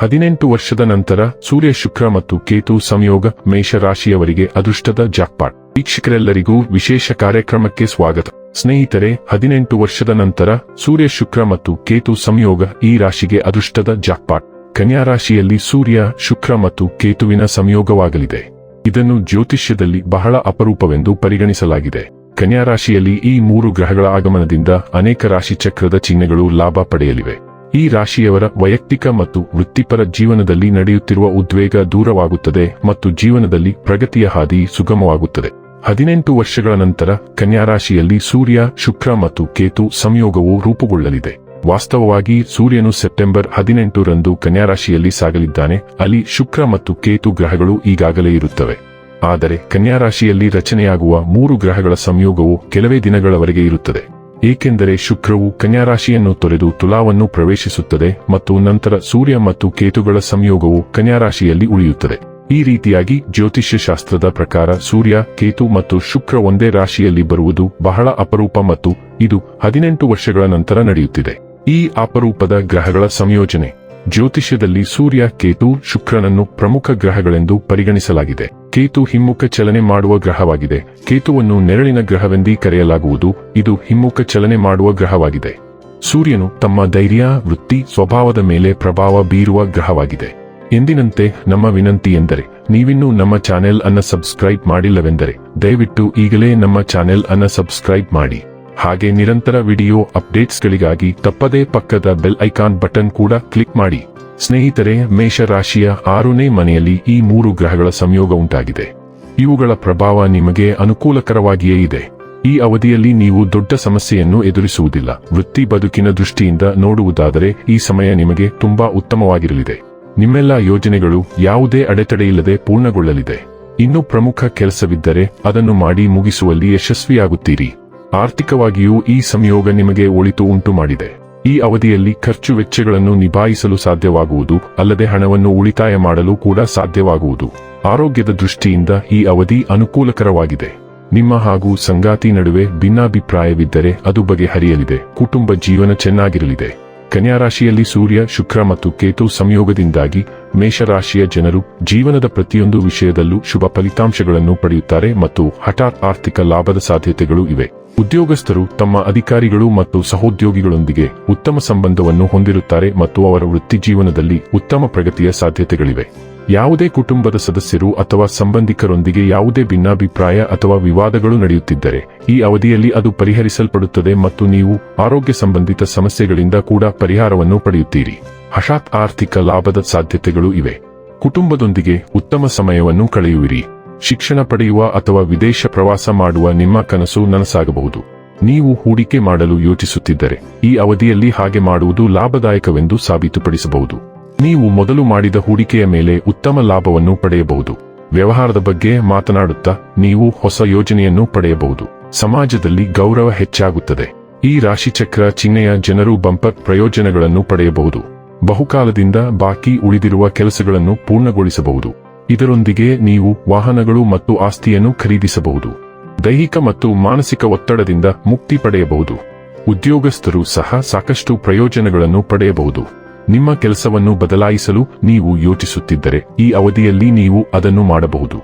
ಹದಿನೆಂಟು ವರ್ಷದ ನಂತರ ಸೂರ್ಯ ಶುಕ್ರ ಮತ್ತು ಕೇತು ಸಂಯೋಗ ಮೇಷರಾಶಿಯವರಿಗೆ ಅದೃಷ್ಟದ ಜಾಕ್ಪಾಟ್. ವೀಕ್ಷಕರೆಲ್ಲರಿಗೂ ವಿಶೇಷ ಕಾರ್ಯಕ್ರಮಕ್ಕೆ ಸ್ವಾಗತ. ಸ್ನೇಹಿತರೆ, ಹದಿನೆಂಟು ವರ್ಷದ ನಂತರ ಸೂರ್ಯ ಶುಕ್ರ ಮತ್ತು ಕೇತು ಸಂಯೋಗ ಈ ರಾಶಿಗೆ ಅದೃಷ್ಟದ ಜಾಕ್ಪಾಟ್. ಕನ್ಯಾ ರಾಶಿಯಲ್ಲಿ ಸೂರ್ಯ, ಶುಕ್ರ ಮತ್ತು ಕೇತುವಿನ ಸಂಯೋಗವಾಗಲಿದೆ. ಇದನ್ನು ಜ್ಯೋತಿಷ್ಯದಲ್ಲಿ ಬಹಳ ಅಪರೂಪವೆಂದು ಪರಿಗಣಿಸಲಾಗಿದೆ. ಕನ್ಯಾ ರಾಶಿಯಲ್ಲಿ ಈ ಮೂರು ಗ್ರಹಗಳ ಆಗಮನದಿಂದ ಅನೇಕ ರಾಶಿ ಚಕ್ರದ ಚಿಹ್ನೆಗಳು ಲಾಭ ಪಡೆಯಲಿವೆ. ಈ ರಾಶಿಯವರ ವೈಯಕ್ತಿಕ ಮತ್ತು ವೃತ್ತಿಪರ ಜೀವನದಲ್ಲಿ ನಡೆಯುತ್ತಿರುವ ಉದ್ವೇಗ ದೂರವಾಗುತ್ತದೆ ಮತ್ತು ಜೀವನದಲ್ಲಿ ಪ್ರಗತಿಯ ಹಾದಿ ಸುಗಮವಾಗುತ್ತದೆ. ಹದಿನೆಂಟು ವರ್ಷಗಳ ನಂತರ ಕನ್ಯಾ ರಾಶಿಯಲ್ಲಿ ಸೂರ್ಯ, ಶುಕ್ರ ಮತ್ತು ಕೇತು ಸಂಯೋಗವು ರೂಪುಗೊಳ್ಳಲಿದೆ. ವಾಸ್ತವವಾಗಿ ಸೂರ್ಯನು ಸೆಪ್ಟೆಂಬರ್ ಹದಿನೆಂಟರಂದು ಕನ್ಯಾ ರಾಶಿಯಲ್ಲಿ ಸಾಗಲಿದ್ದಾನೆ. ಅಲ್ಲಿ ಶುಕ್ರ ಮತ್ತು ಕೇತು ಗ್ರಹಗಳು ಈಗಾಗಲೇ ಇರುತ್ತವೆ. ಆದರೆ ಕನ್ಯಾ ರಾಶಿಯಲ್ಲಿ ರಚನೆಯಾಗುವ ಮೂರು ಗ್ರಹಗಳ ಸಂಯೋಗವು ಕೆಲವೇ ದಿನಗಳವರೆಗೆ ಇರುತ್ತದೆ. ಏಕೆಂದರೆ ಶುಕ್ರವು ಕನ್ಯಾ ರಾಶಿಯನ್ನು ತೊರೆದು ತುಲಾವನ್ನು ಪ್ರವೇಶಿಸುತ್ತದೆ ಮತ್ತು ನಂತರ ಸೂರ್ಯ ಮತ್ತು ಕೇತುಗಳ ಸಂಯೋಗವು ಕನ್ಯಾ ರಾಶಿಯಲ್ಲಿ ಉಳಿಯುತ್ತದೆ. ಈ ರೀತಿಯಾಗಿ ಜ್ಯೋತಿಷ್ಯ ಶಾಸ್ತ್ರದ ಪ್ರಕಾರ ಸೂರ್ಯ, ಕೇತು ಮತ್ತು ಶುಕ್ರ ಒಂದೇ ರಾಶಿಯಲ್ಲಿ ಬರುವುದು ಬಹಳ ಅಪರೂಪ ಮತ್ತು ಇದು ಹದಿನೆಂಟು ವರ್ಷಗಳ ನಂತರ ನಡೆಯುತ್ತಿದೆ. ಈ ಅಪರೂಪದ ಗ್ರಹಗಳ ಸಂಯೋಜನೆ. ಜ್ಯೋತಿಷ್ಯದಲ್ಲಿ ಸೂರ್ಯ, ಕೇತು, ಶುಕ್ರನನ್ನು ಪ್ರಮುಖ ಗ್ರಹಗಳೆಂದು ಪರಿಗಣಿಸಲಾಗಿದೆ. ಕೇತು ಹಿಮ್ಮುಖ ಚಲನೆ ಮಾಡುವ ಗ್ರಹವಾಗಿದೆ. ಕೇತುವನ್ನು ನೆರಳಿನ ಗ್ರಹವೆಂದೇ ಕರೆಯಲಾಗುವುದು. ಇದು ಹಿಮ್ಮುಖ ಚಲನೆ ಮಾಡುವ ಗ್ರಹವಾಗಿದೆ. ಸೂರ್ಯನು ತಮ್ಮ ಧೈರ್ಯ, ವೃತ್ತಿ, ಸ್ವಭಾವದ ಮೇಲೆ ಪ್ರಭಾವ ಬೀರುವ ಗ್ರಹವಾಗಿದೆ. ಎಂದಿನಂತೆ ನಮ್ಮ ವಿನಂತಿ ಎಂದರೆ, ನೀವಿನ್ನೂ ನಮ್ಮ ಚಾನೆಲ್ ಅನ್ನ ಸಬ್ಸ್ಕ್ರೈಬ್ ಮಾಡಿಲ್ಲವೆಂದರೆ, ದಯವಿಟ್ಟು ಈಗಲೇ ನಮ್ಮ ಚಾನೆಲ್ ಅನ್ನ ಸಬ್ಸ್ಕ್ರೈಬ್ ಮಾಡಿ. ಹಾಗೆ ನಿರಂತರ ವಿಡಿಯೋ ಅಪ್ಡೇಟ್ಸ್ಗಳಿಗಾಗಿ ತಪ್ಪದೇ ಪಕ್ಕದ ಬೆಲ್ ಐಕಾನ್ ಬಟನ್ ಕೂಡ ಕ್ಲಿಕ್ ಮಾಡಿ. ಸ್ನೇಹಿತರೆ, ಮೇಷರಾಶಿಯ ಆರನೇ ಮನೆಯಲ್ಲಿ ಈ ಮೂರು ಗ್ರಹಗಳ ಸಂಯೋಗ ಉಂಟಾಗಿದೆ. ಇವುಗಳ ಪ್ರಭಾವ ನಿಮಗೆ ಅನುಕೂಲಕರವಾಗಿಯೇ ಇದೆ. ಈ ಅವಧಿಯಲ್ಲಿ ನೀವು ದೊಡ್ಡ ಸಮಸ್ಯೆಯನ್ನು ಎದುರಿಸುವುದಿಲ್ಲ. ವೃತ್ತಿ ಬದುಕಿನ ದೃಷ್ಟಿಯಿಂದ ನೋಡುವುದಾದರೆ ಈ ಸಮಯ ನಿಮಗೆ ತುಂಬಾ ಉತ್ತಮವಾಗಿರಲಿದೆ. ನಿಮ್ಮೆಲ್ಲ ಯೋಜನೆಗಳು ಯಾವುದೇ ಅಡೆತಡೆಯಿಲ್ಲದೆ ಪೂರ್ಣಗೊಳ್ಳಲಿದೆ. ಇನ್ನು ಪ್ರಮುಖ ಕೆಲಸವಿದ್ದರೆ ಅದನ್ನು ಮಾಡಿ ಮುಗಿಸುವಲ್ಲಿ ಯಶಸ್ವಿಯಾಗುತ್ತೀರಿ. ಆರ್ಥಿಕವಾಗಿಯೂ ಈ ಸಂಯೋಗ ನಿಮಗೆ ಒಳಿತು ಉಂಟು ಮಾಡಿದೆ ಈ ಅವಧಿಯಲ್ಲಿ ಖರ್ಚು ವೆಚ್ಚಗಳನ್ನು ನಿಭಾಯಿಸಲು ಸಾಧ್ಯವಾಗುವುದು, ಅಲ್ಲದೆ ಹಣವನ್ನು ಉಳಿತಾಯ ಮಾಡಲು ಕೂಡ ಸಾಧ್ಯವಾಗುವುದು. ಆರೋಗ್ಯದ ದೃಷ್ಟಿಯಿಂದ ಈ ಅವಧಿ ಅನುಕೂಲಕರವಾಗಿದೆ. ನಿಮ್ಮ ಹಾಗೂ ಸಂಗಾತಿ ನಡುವೆ ಭಿನ್ನಾಭಿಪ್ರಾಯವಿದ್ದರೆ ಅದು ಬಗೆಹರಿಯಲಿದೆ. ಕುಟುಂಬ ಜೀವನ ಚೆನ್ನಾಗಿರಲಿದೆ. ಕನ್ಯಾ ರಾಶಿಯಲ್ಲಿ ಸೂರ್ಯ, ಶುಕ್ರ ಮತ್ತು ಕೇತು ಸಂಯೋಗದಿಂದಾಗಿ ಮೇಷರಾಶಿಯ ಜನರು ಜೀವನದ ಪ್ರತಿಯೊಂದು ವಿಷಯದಲ್ಲೂ ಶುಭ ಫಲಿತಾಂಶಗಳನ್ನು ಪಡೆಯುತ್ತಾರೆ ಮತ್ತು ಹಠಾತ್ ಆರ್ಥಿಕ ಲಾಭದ ಸಾಧ್ಯತೆಗಳು ಇವೆ. ಉದ್ಯೋಗಸ್ಥರು ತಮ್ಮ ಅಧಿಕಾರಿಗಳು ಮತ್ತು ಸಹೋದ್ಯೋಗಿಗಳೊಂದಿಗೆ ಉತ್ತಮ ಸಂಬಂಧವನ್ನು ಹೊಂದಿರುತ್ತಾರೆ ಮತ್ತು ಅವರ ವೃತ್ತಿ ಜೀವನದಲ್ಲಿ ಉತ್ತಮ ಪ್ರಗತಿಯ ಸಾಧ್ಯತೆಗಳಿವೆ. ಯಾವುದೇ ಕುಟುಂಬದ ಸದಸ್ಯರು ಅಥವಾ ಸಂಬಂಧಿಕರೊಂದಿಗೆ ಯಾವುದೇ ಭಿನ್ನಾಭಿಪ್ರಾಯ ಅಥವಾ ವಿವಾದಗಳು ನಡೆಯುತ್ತಿದ್ದರೆ, ಈ ಅವಧಿಯಲ್ಲಿ ಅದು ಪರಿಹರಿಸಲ್ಪಡುತ್ತದೆ ಮತ್ತು ನೀವು ಆರೋಗ್ಯ ಸಂಬಂಧಿತ ಸಮಸ್ಯೆಗಳಿಂದ ಕೂಡ ಪರಿಹಾರವನ್ನು ಪಡೆಯುತ್ತೀರಿ. ಹಠಾತ್ ಆರ್ಥಿಕ ಲಾಭದ ಸಾಧ್ಯತೆಗಳು ಇವೆ. ಕುಟುಂಬದೊಂದಿಗೆ ಉತ್ತಮ ಸಮಯವನ್ನು ಕಳೆಯುವಿರಿ. ಶಿಕ್ಷಣ ಪಡೆಯುವ ಅಥವಾ ವಿದೇಶ ಪ್ರವಾಸ ಮಾಡುವ ನಿಮ್ಮ ಕನಸು ನನಸಾಗಬಹುದು. ನೀವು ಹೂಡಿಕೆ ಮಾಡಲು ಯೋಚಿಸುತ್ತಿದ್ದರೆ, ಈ ಅವಧಿಯಲ್ಲಿ ಹಾಗೆ ಮಾಡುವುದು ಲಾಭದಾಯಕವೆಂದು ಸಾಬೀತುಪಡಿಸಬಹುದು. ನೀವು ಮೊದಲು ಮಾಡಿದ ಹೂಡಿಕೆಯ ಮೇಲೆ ಉತ್ತಮ ಲಾಭವನ್ನು ಪಡೆಯಬಹುದು. ವ್ಯವಹಾರದ ಬಗ್ಗೆ ಮಾತನಾಡುತ್ತಾ ನೀವು ಹೊಸ ಯೋಜನೆಯನ್ನು ಪಡೆಯಬಹುದು. ಸಮಾಜದಲ್ಲಿ ಗೌರವ ಹೆಚ್ಚಾಗುತ್ತದೆ. ಈ ರಾಶಿಚಕ್ರ ಚಿಹ್ನೆಯ ಜನರು ಬಂಪರ್ ಪ್ರಯೋಜನಗಳನ್ನು ಪಡೆಯಬಹುದು. ಬಹುಕಾಲದಿಂದ ಬಾಕಿ ಉಳಿದಿರುವ ಕೆಲಸಗಳನ್ನು ಪೂರ್ಣಗೊಳಿಸಬಹುದು. ಇದರೊಂದಿಗೆ ನೀವು ವಾಹನಗಳು ಮತ್ತು ಆಸ್ತಿಯನ್ನು ಖರೀದಿಸಬಹುದು. ದೈಹಿಕ ಮತ್ತು ಮಾನಸಿಕ ಒತ್ತಡದಿಂದ ಮುಕ್ತಿ ಪಡೆಯಬಹುದು. ಉದ್ಯೋಗಸ್ಥರು ಸಹ ಸಾಕಷ್ಟು ಪ್ರಯೋಜನಗಳನ್ನು ಪಡೆಯಬಹುದು. ನಿಮ್ಮ ಕೆಲಸವನ್ನು ಬದಲಾಯಿಸಲು ನೀವು ಯೋಚಿಸುತ್ತಿದ್ದರೆ ಈ ಅವಧಿಯಲ್ಲಿ ನೀವು ಅದನ್ನು ಮಾಡಬಹುದು.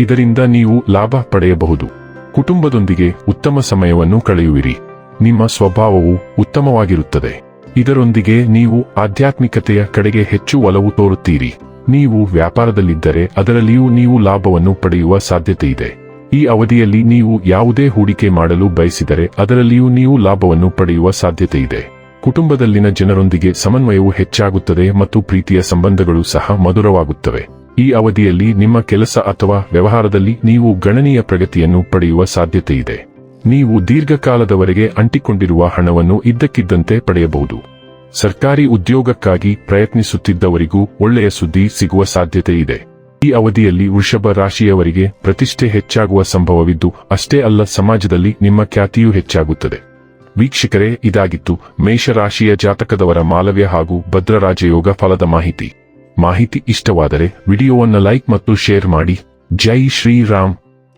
ಇದರಿಂದ ನೀವು ಲಾಭ ಪಡೆಯಬಹುದು. ಕುಟುಂಬದೊಂದಿಗೆ ಉತ್ತಮ ಸಮಯವನ್ನು ಕಳೆಯುವಿರಿ. ನಿಮ್ಮ ಸ್ವಭಾವವು ಉತ್ತಮವಾಗಿರುತ್ತದೆ. ಇದರೊಂದಿಗೆ ನೀವು ಆಧ್ಯಾತ್ಮಿಕತೆಯ ಕಡೆಗೆ ಹೆಚ್ಚು ಒಲವು ತೋರುತ್ತೀರಿ. ನೀವು ವ್ಯಾಪಾರದಲ್ಲಿದ್ದರೆ ಅದರಲ್ಲಿಯೂ ನೀವು ಲಾಭವನ್ನು ಪಡೆಯುವ ಸಾಧ್ಯತೆ ಇದೆ ಈ ಅವಧಿಯಲ್ಲಿ ನೀವು ಯಾವುದೇ ಹೂಡಿಕೆ ಮಾಡಲು ಬಯಸಿದರೆ ಅದರಲ್ಲಿಯೂ ನೀವು ಲಾಭವನ್ನು ಪಡೆಯುವ ಸಾಧ್ಯತೆ ಇದೆ ಕುಟುಂಬದಲ್ಲಿನ ಜನರೊಂದಿಗೆ ಸಮನ್ವಯವು ಹೆಚ್ಚಾಗುತ್ತದೆ ಮತ್ತು ಪ್ರೀತಿಯ ಸಂಬಂಧಗಳು ಸಹ ಮಧುರವಾಗುತ್ತವೆ. ಈ ಅವಧಿಯಲ್ಲಿ ನಿಮ್ಮ ಕೆಲಸ ಅಥವಾ ವ್ಯವಹಾರದಲ್ಲಿ ನೀವು ಗಣನೀಯ ಪ್ರಗತಿಯನ್ನು ಪಡೆಯುವ ಸಾಧ್ಯತೆ ಇದೆ ನೀವು ದೀರ್ಘಕಾಲದವರೆಗೆ ಅಂಟಿಕೊಂಡಿರುವ ಹಣವನ್ನು ಇದ್ದಕ್ಕಿದ್ದಂತೆ ಪಡೆಯಬಹುದು. ಸರ್ಕಾರಿ ಉದ್ಯೋಗಕ್ಕಾಗಿ ಪ್ರಯತ್ನಿಸುತ್ತಿದ್ದವರಿಗೂ ಒಳ್ಳೆಯ ಸುದ್ದಿ ಸಿಗುವ ಸಾಧ್ಯತೆ ಇದೆ. ಈ ಅವಧಿಯಲ್ಲಿ ವೃಷಭ ರಾಶಿಯವರಿಗೆ ಪ್ರತಿಷ್ಠೆ ಹೆಚ್ಚಾಗುವ ಸಂಭವವಿದ್ದು, ಅಷ್ಟೇ ಅಲ್ಲ ಸಮಾಜದಲ್ಲಿ ನಿಮ್ಮ ಖ್ಯಾತಿಯೂ ಹೆಚ್ಚಾಗುತ್ತದೆ. ವೀಕ್ಷಕರೇ, ಇದಾಗಿತ್ತು ಮೇಷರಾಶಿಯ ಜಾತಕದವರ ಮಾಲವ್ಯ ಹಾಗೂ ಭದ್ರರಾಜಯೋಗ ಫಲದ ಮಾಹಿತಿ. ಮಾಹಿತಿ ಇಷ್ಟವಾದರೆ ವಿಡಿಯೋವನ್ನು ಲೈಕ್ ಮತ್ತು ಶೇರ್ ಮಾಡಿ. ಜೈ ಶ್ರೀರಾಮ್.